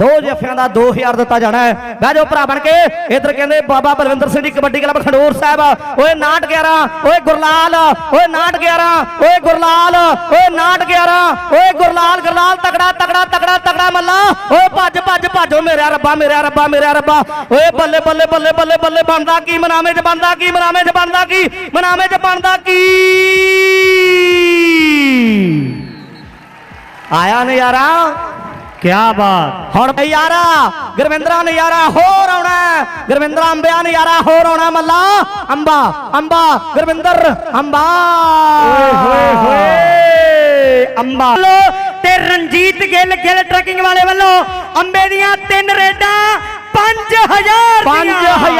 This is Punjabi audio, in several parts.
ਦੋ ਜੱਫਿਆਂ ਦਾ 2000 ਦਿੱਤਾ ਜਾਣਾ ਹੈ। ਬਹਿ ਜਾਓ ਭਰਾ ਬਣ ਕੇ। ਇਧਰ ਕਹਿੰਦੇ ਬਾਬਾ ਬਲਵਿੰਦਰ ਸਿੰਘ ਜੀ ਕਬੱਡੀ ਕਲੱਬ ਖੰਡੂਰ ਸਾਹਿਬ। ਓਏ 911 ਓਏ ਗੁਰਲਾਲ, ਓਏ 911 ਓਏ ਗੁਰਲਾਲ, ਓਏ 911 ਓਏ ਗੁਰਲਾਲ ਗੁਰਲਾਲ, ਤਕੜਾ ਤਕੜਾ ਤਕੜਾ ਤਕੜਾ ਮੱਲਾ। ਓਏ ਭੱਜ ਭੱਜ, ਭੱਜੋ। ਮੇਰਾ ਰੱਬਾ ਮੇਰਾ ਰੱਬਾ ਮੇਰਾ ਰੱਬਾ। ਓਏ ਬੱਲੇ ਬੱਲੇ ਬੱਲੇ ਬੱਲੇ ਬੱਲੇ, ਬਣਦਾ ਕੀ? ਮਨਾਵੇਂ ਚ ਬਣਦਾ ਕੀ? ਮਨਾਵੇਂ ਚ ਬਣਦਾ ਕੀ? ਮਨਾਵੇਂ ਚ ਬਣਦਾ ਕੀ? ਆਇਆ ਨਜ਼ਾਰਾ? ਕੀ ਬਾਤ। ਹੁਣ ਯਾਰਾ ਗੁਰਵਿੰਦਰਾ ਨਜ਼ਾਰਾ ਹੋਰ ਆਉਣਾ। ਗੁਰਵਿੰਦਰਾ ਅੰਬਿਆ ਨਜ਼ਾਰਾ ਹੋਰ ਆਉਣਾ ਮੱਲਾ। ਅੰਬਾ ਅੰਬਾ ਗੁਰਵਿੰਦਰ ਅੰਬਾ। ਓਏ ਹੋਏ ਹੋਏ। ਅੰਬਾ। ਤੇ ਰਣਜੀਤ ਗਿੱਲ ਗਿੱਲ ਟਰੱਕਿੰਗ ਵਾਲੇ ਵੱਲੋਂ ਅੰਬੇ ਦੀਆਂ ਤਿੰਨ ਰੇਡਾਂ 5000 5000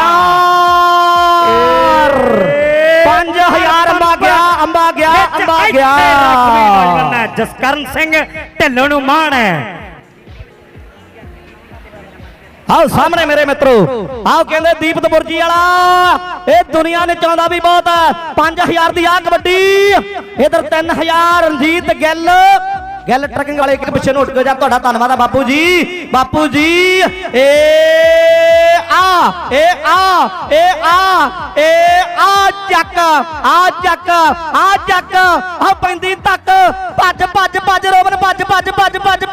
5000 ਅੰਬਾ ਗਿਆ ਅੰਬਾ ਗਿਆ ਅੰਬਾ ਗਿਆ। ਜਸਕਰਨ ਸਿੰਘ ਢਿੱਲੋਂ ਨੂੰ ਮਾਣ ਹੈ। ਆਓ ਸਾਹਮਣੇ ਮੇਰੇ ਮਿੱਤਰੋ। ਆਓ ਕਹਿੰਦੇ ਦੀਪਤ ਬੁਰਜੀ ਵਾਲਾ, ਇਹ ਦੁਨੀਆ ਨੇ ਚਾਹੁੰਦਾ ਵੀ ਬਹੁਤ ਹੈ 5000 ਦੀ ਆ ਕਬੱਡੀ। ਇਧਰ 3000 ਰਣਜੀਤ ਗਿੱਲ। ਗਿੱਲ ਟਰਕਿੰਗ ਵਾਲੇ ਇੱਕ ਪਿੱਛੇ ਨੂੰ ਉੱਠ ਕੇ ਜਾ, ਤੁਹਾਡਾ ਧੰਨਵਾਦ ਆ ਬਾਪੂ ਜੀ। ਬਾਪੂ ਜੀ, ਏ ਆ ਏ ਆ ਏ ਆ ਏ ਆ ਚੱਕ ਆ ਚੱਕ ਆ ਚੱਕ। ਆ ਪੈਂਦੀ ਤੱਕ। ਭੱਜ ਭੱਜ ਭੱਜ ਰੋਬਨ ਭੱਜ ਭੱਜ ਭੱਜ ਭੱਜ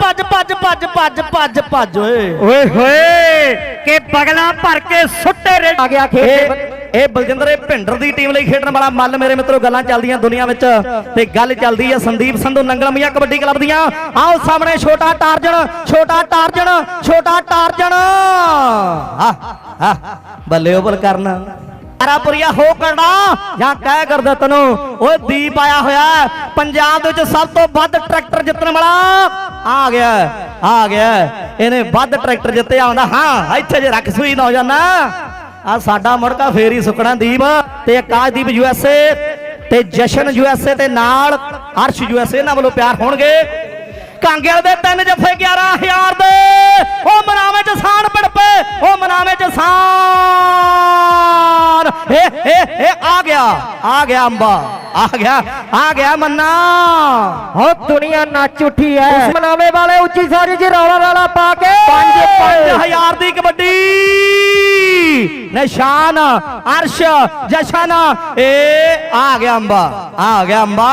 ਭੱਜ ਭੱਜ ਭੱਜ ਭੱਜ ਓਏ। ਓਏ ਹੋਏ ਕਿ ਬਗਲਾ ਭਰ ਕੇ ਸੁੱਟੇ ਰੇਡ ਆ ਗਿਆ ਖੇਡ ਇਹ ਬਲਜਿੰਦਰ ਇਹ ਭਿੰਡਰ ਦੀ ਟੀਮ ਲਈ ਖੇਡਣ ਵਾਲਾ ਮੱਲ। ਮੇਰੇ ਮਿੱਤਰੋ ਗੱਲਾਂ ਚੱਲਦੀਆਂ ਦੁਨੀਆ ਵਿੱਚ ਤੇ ਗੱਲ ਚੱਲਦੀ ਹੈ ਸੰਦੀਪ ਸੰਧੂ ਨੰਗਲਮੀਆਂ ਕਬੱਡੀ ਕਲੱਬ ਦੀਆਂ। ਆਓ ਸਾਹਮਣੇ ਛੋਟਾ ਟਾਰਜਨ ਛੋਟਾ ਟਾਰਜਨ ਛੋਟਾ ਟਾਰਜਨ ਬੱਲੇ ਬਲ ਕਰਨ ਆਰਾਪੁਰੀਆ ਹੋ ਕਰਨਾ ਜਾਂ ਕਹਿ ਕਰਦਾ ਤੈਨੂੰ, ਓਏ ਦੀਪ ਆਇਆ ਹੋਇਆ ਹੈ। ਪੰਜਾਬ ਦੇ ਵਿੱਚ ਸਭ ਤੋਂ ਵੱਧ ਟਰੈਕਟਰ ਜਿੱਤਣ ਵਾਲਾ ਆ ਗਿਆ ਆ ਗਿਆ ਇਹਨੇ ਵੱਧ ਟਰੈਕਟਰ ਜਿੱਤਿਆ ਆਉਂਦਾ, ਹਾਂ, ਇੱਥੇ ਜੇ ਰੱਖ ਸੂਈ ਨਾ ਆ ਸਾਡਾ ਮੁੜਕਾ ਫੇਰ ਹੀ ਸੁੱਕਣਾ ਦੀਪ ਤੇ ਆਕਾਸ਼ਦੀਪ ਯੂਐਸਏ ਤੇ ਜਸ਼ਨ ਯੂਐਸਏ ਤੇ ਨਾਲ ਅਰਸ਼ ਯੂਐਸਏ ਇਹਨਾਂ ਵੱਲੋਂ ਪਿਆਰ ਹੋਣਗੇ। ਕਾਂਗੇਲ ਦੇ ਤਿੰਨ ਜੱਫੇ 11000 ਦੇ, ਉਹ ਮਨਾਵੇਂ ਚ ਸਾਨ ਪੜਪੇ, ਉਹ ਮਨਾਵੇਂ ਚ ਸਾਨ गया। आ गया अंबा। आ गया। आ गया मन्ना। हो दुनिया नच उठी है। मनावे वाले उची सारी जी रौला रौला पाके हज़ार दी कबड्डी। निशान अर्श जशन। ए आ गया अंबा। आ गया अंबा।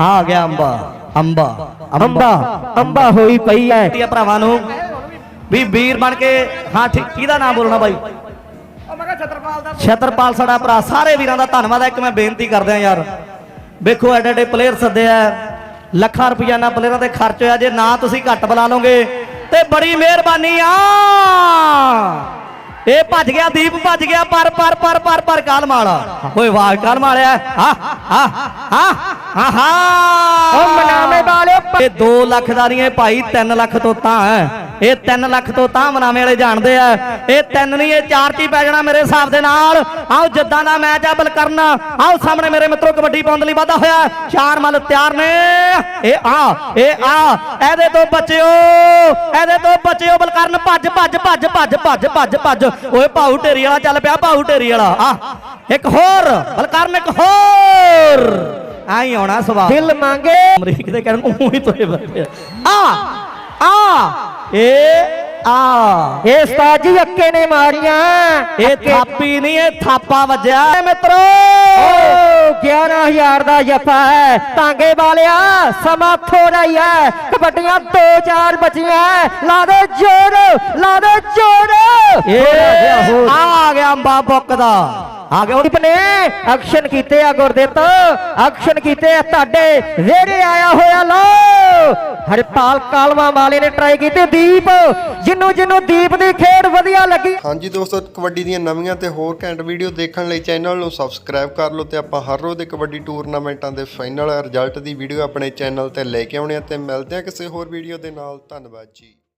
आ गया अंबा। अंबा। अंबा। अंबा हो पई है। ਭਰਾਵਾਂ ਨੂੰ ਵੀ ਵੀਰ ਬਣ ਕੇ ਹਾਂ ਠੀਕ ਕਿਹਦਾ ਨਾਮ ਬੋਲਣਾ ਬਾਈ ਛਤਰਪਾਲ ਸਾਡਾ ਭਰਾ ਸਾਰੇ ਵੀਰਾਂ ਦਾ ਧੰਨਵਾਦ ਹੈ ਇੱਕ ਮੈਂ ਬੇਨਤੀ ਕਰਦਾ ਯਾਰ। ਵੇਖੋ ਐਡੇ ਐਡੇ ਪਲੇਅਰ ਸੱਦੇ ਆ। ਲੱਖਾਂ ਰੁਪਈਆ ਨਾਲ ਪਲੇਅਰਾਂ ਤੇ ਖਰਚ ਹੋਇਆ ਜੇ ਨਾ ਤੁਸੀਂ ਘੱਟ ਬੁਲਾ ਲਓਗੇ ਤੇ ਬੜੀ ਮਿਹਰਬਾਨੀ ਆ। ਇਹ ਭੱਜ ਗਿਆ ਦੀਪ ਭੱਜ ਗਿਆ ਪਰ ਪਰ ਪਰ ਪਰ ਪਰ ਕਾਲ ਮਾਲਾ ਓਏ ਵਾਹ ਕਾਲ ਮਾਲਿਆ ਹਾਂ ਹਾਂ ਹਾਂ ਹਾਂ ਹਾਂ। ਉਹ ਮਨਾਵੇ ਵਾਲਿਓ ਇਹ 2 ਲੱਖ ਦਾ ਨਹੀਂ ਇਹ ਭਾਈ 3 ਲੱਖ ਤੋਂ ਤਾਂ ਹੈ। ਇਹ 3 ਲੱਖ ਤੋਂ ਤਾਂ ਮਨਾਵੇਂ ਵਾਲੇ ਜਾਣਦੇ ਆ। ਇਹ 3 ਨਹੀਂ ਇਹ 4 ਚ ਪੈ ਜਾਣਾ ਮੇਰੇ ਹਿਸਾਬ ਦੇ ਨਾਲ। ਆਓ ਜਿੱਦਾਂ ਦਾ ਮੈਚ ਆ ਬਲ ਕਰਨਾ। ਆਓ ਸਾਹਮਣੇ ਮੇਰੇ ਮਿੱਤਰੋ ਕਬੱਡੀ ਪਾਉਣ ਲਈ ਵਾਧਾ ਹੋਇਆ। ਚਾਰ ਮੱਲ ਤਿਆਰ ਨੇ। ਇਹ ਆ ਇਹ ਆ। ਇਹਦੇ ਤੋਂ ਬਚਿਓ ਇਹਦੇ ਤੋਂ ਬਚਿਓ ਬਲ ਕਰਨ। ਭੱਜ ਭੱਜ ਭੱਜ ਭੱਜ ਭੱਜ ਭੱਜ ਭੱਜ। ਓਏ ਭਾਊ ਢੇਰੀ ਵਾਲਾ ਚੱਲ ਪਿਆ ਭਾਊ ਢੇਰੀ ਵਾਲਾ। ਆ ਇੱਕ ਹੋਰ ਬਲ ਕਰਨ ਇੱਕ ਹੋਰ। ਆਈ ਆਉਣਾ ਸਵਾਲ। ਦਿਲ ਮੰਗੇ। ਅਮਰੀਕ ਦੇ ਕਹਿਣ ਨੂੰ ਹੀ ਤੋਏ ਵਰਤੇ ਆ ਆ। ਏ ਆ। ਇਹ ਉਸਤਾਦ ਜੀ ਅੱਕੇ ਨੇ ਮਾਰੀਆਂ। ਇਹ ਥਾਪੀ ਨਹੀਂ ਇਹ ਥਾਪਾ ਵੱਜਿਆ। ਏ ਮਿੱਤਰੋ। ਓ 11000 ਦਾ ਜੱਫਾ ਹੈ। ਤਾਂਗੇ ਵਾਲਿਆ ਸਮਾਂ ਥੋੜਾ ਹੀ ਹੈ। ਕਬੱਡੀਆਂ ਦੋ ਚਾਰ ਬਚੀਆਂ ਹੈ। ਲਾ ਦੇ ਜੋਰ ਲਾ ਦੇ ਜੋਰ। ਆ ਗਿਆ ਅੰਬਾ ਬੁੱਕ ਦਾ। ਆ ਗਿਆ ਦੀਪ ਨੇ ਐਕਸ਼ਨ ਕੀਤੇ ਆ ਗੁਰਦਿੱਤ। ਐਕਸ਼ਨ ਕੀਤੇ ਆ ਤੁਹਾਡੇ। ਰੇੜੇ ਆਇਆ ਹੋਇਆ ਲੋ ਹਰਪਾਲ ਕਾਲਵਾ ਵਾਲੇ ਨੇ ਟਰਾਈ ਕੀਤੀ ਦੀਪ। ਜਿੰਨੂੰ ਜਿੰਨੂੰ ਦੀਪ ਦੀ ਖੇਡ ਵਧੀਆ ਲੱਗੀ। ਹਾਂਜੀ ਦੋਸਤੋ, ਕਬੱਡੀ ਦੀਆਂ ਨਵੀਆਂ ਤੇ ਹੋਰ ਘੈਂਟ ਵੀਡੀਓ ਦੇਖਣ ਲਈ ਚੈਨਲ ਨੂੰ ਸਬਸਕ੍ਰਾਈਬ ਕਰ ਲਓ ਤੇ ਆਪਾਂ ਹਰ ਰੋਜ਼ ਦੇ ਕਬੱਡੀ ਟੂਰਨਾਮੈਂਟਾਂ ਦੇ ਫਾਈਨਲ ਰਿਜ਼ਲਟ ਦੀ ਵੀਡੀਓ ਆਪਣੇ ਚੈਨਲ ਤੇ ਲੈ ਕੇ ਆਉਣੇ ਆ ਤੇ ਮਿਲਦੇ ਆ ਕਿਸੇ ਹੋਰ ਵੀਡੀਓ ਦੇ ਨਾਲ। ਧੰਨਵਾਦ ਜੀ।